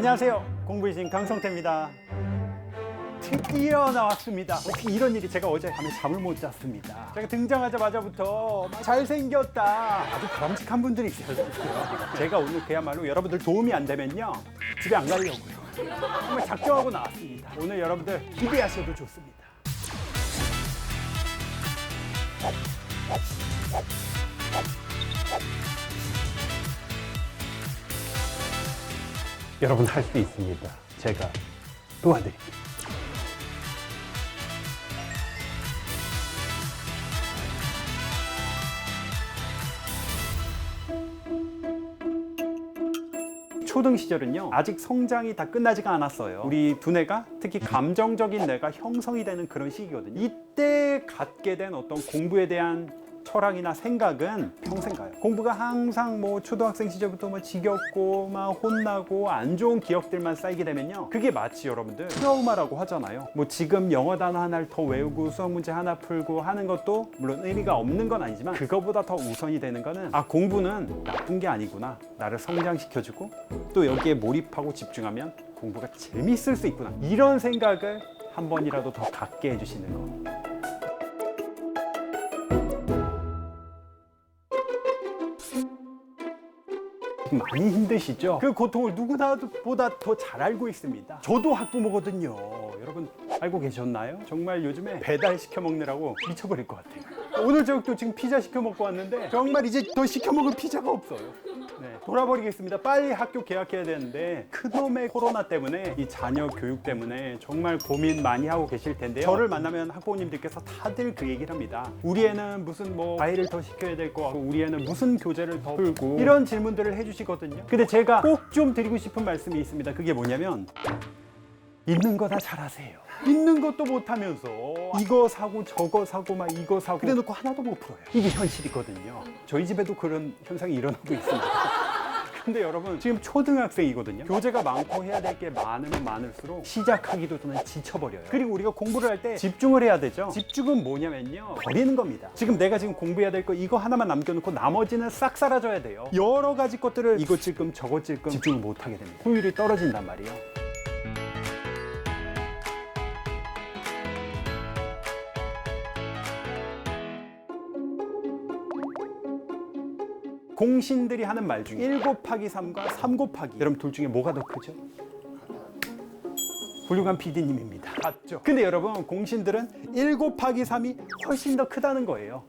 안녕하세요. 공부의 신 강성태입니다. 드디어 나왔습니다. 어떻게 이런 일이 제가 어제 밤에 잠을 못 잤습니다. 제가 등장하자마자부터 막 잘생겼다. 아주 바람직한 분들이 있어요. 제가 오늘 그야말로 여러분들 도움이 안 되면요. 집에 안 가려고요. 정말 작정하고 나왔습니다. 오늘 여러분들 기대하셔도 좋습니다. 여러분 할 수 있습니다. 제가 도와드릴게요. 초등 시절은요 아직 성장이 다 끝나지가 않았어요 우리 두뇌가 특히 감정적인 뇌가 형성이 되는 그런 시기거든요 이때 갖게 된 어떤 공부에 대한 철학이나 생각은 평생 가요. 공부가 항상 뭐 초등학생 시절부터 뭐 지겹고 막 혼나고 안 좋은 기억들만 쌓이게 되면요. 그게 마치 여러분들 트라우마라고 하잖아요. 뭐 지금 영어 단어 하나를 더 외우고 수학 문제 하나 풀고 하는 것도 물론 의미가 없는 건 아니지만 그거보다 더 우선이 되는 거는 아 공부는 나쁜 게 아니구나. 나를 성장시켜주고 또 여기에 몰입하고 집중하면 공부가 재밌을 수 있구나. 이런 생각을 한 번이라도 더 갖게 해주시는 거 많이 힘드시죠? 그 고통을 누구나보다 더 잘 알고 있습니다. 저도 학부모거든요. 여러분 알고 계셨나요? 정말 요즘에 배달 시켜 먹느라고 미쳐버릴 것 같아요. 오늘 저녁도 지금 피자 시켜 먹고 왔는데 정말 이제 더 시켜 먹을 피자가 없어요. 네, 돌아버리겠습니다. 빨리 학교 개학해야 되는데 그놈의 코로나 때문에 이 자녀 교육 때문에 정말 고민 많이 하고 계실 텐데요. 저를 만나면 학부모님들께서 다들 그 얘기를 합니다. 우리 애는 무슨 뭐 과외를 더 시켜야 될거 같고 우리 애는 무슨 교재를 더 풀고 이런 질문들을 해주시거든요. 근데 제가 꼭 좀 드리고 싶은 말씀이 있습니다. 그게 뭐냐면 있는 거 다 잘하세요. 있는 것도 못하면서 이거 사고 저거 사고 막 이거 사고 그래 놓고 하나도 못 풀어요. 이게 현실이거든요. 저희 집에도 그런 현상이 일어나고 있습니다. 근데 여러분 지금 초등학생이거든요. 교재가 많고 해야 될 게 많으면 많을수록 시작하기도 전에 지쳐버려요. 그리고 우리가 공부를 할 때 집중을 해야 되죠. 집중은 뭐냐면요. 버리는 겁니다. 지금 내가 지금 공부해야 될 거 이거 하나만 남겨놓고 나머지는 싹 사라져야 돼요. 여러 가지 것들을 이거 찔끔 저거 찔끔 집중을 못하게 됩니다. 효율이 떨어진단 말이에요. 공신들이 하는 말 중에 1 곱하기 3과 3 곱하기 여러분 둘 중에 뭐가 더 크죠? 훌륭한 PD님입니다. 맞죠? 근데 여러분 공신들은 1 곱하기 3이 훨씬 더 크다는 거예요.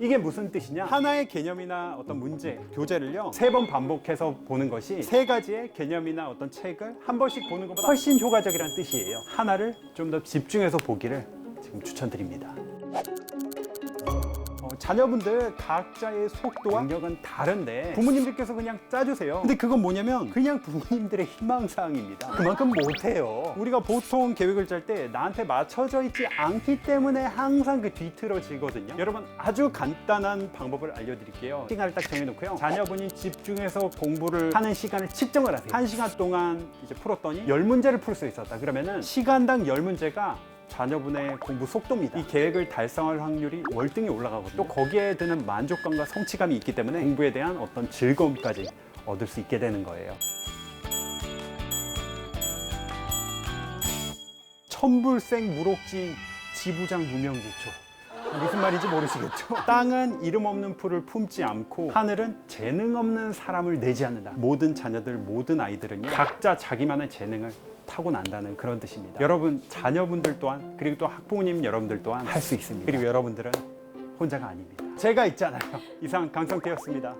이게 무슨 뜻이냐? 하나의 개념이나 어떤 문제, 교재를요 세 번 반복해서 보는 것이 세 가지의 개념이나 어떤 책을 한 번씩 보는 것보다 훨씬 효과적이라는 뜻이에요. 하나를 좀 더 집중해서 보기를 지금 추천드립니다. 어, 자녀분들 각자의 속도와 능력은 다른데 부모님들께서 그냥 짜주세요. 근데 그건 뭐냐면 그냥 부모님들의 희망사항입니다. 그만큼 못해요. 우리가 보통 계획을 짤 때 나한테 맞춰져 있지 않기 때문에 항상 그 뒤틀어지거든요. 여러분 아주 간단한 방법을 알려드릴게요. 시간을 딱 정해놓고요. 자녀분이 집중해서 공부를 하는 시간을 측정을 하세요. 한 시간 동안 이제 풀었더니 열 문제를 풀 수 있었다. 그러면은 시간당 열 문제가 자녀분의 공부 속도입니다. 이 계획을 달성할 확률이 월등히 올라가거든요. 또 거기에 드는 만족감과 성취감이 있기 때문에 공부에 대한 어떤 즐거움까지 얻을 수 있게 되는 거예요. 천불생 무록진 지부장 무명지초. 무슨 말인지 모르시겠죠? 땅은 이름 없는 풀을 품지 않고 하늘은 재능 없는 사람을 내지 않는다. 모든 자녀들, 모든 아이들은요, 각자 자기만의 재능을 타고난다는 그런 뜻입니다. 여러분, 자녀분들 또한, 그리고 또 학부모님 여러분들 또한 할 수 있습니다. 그리고 여러분들은 혼자가 아닙니다. 제가 있잖아요. 이상 강성태였습니다.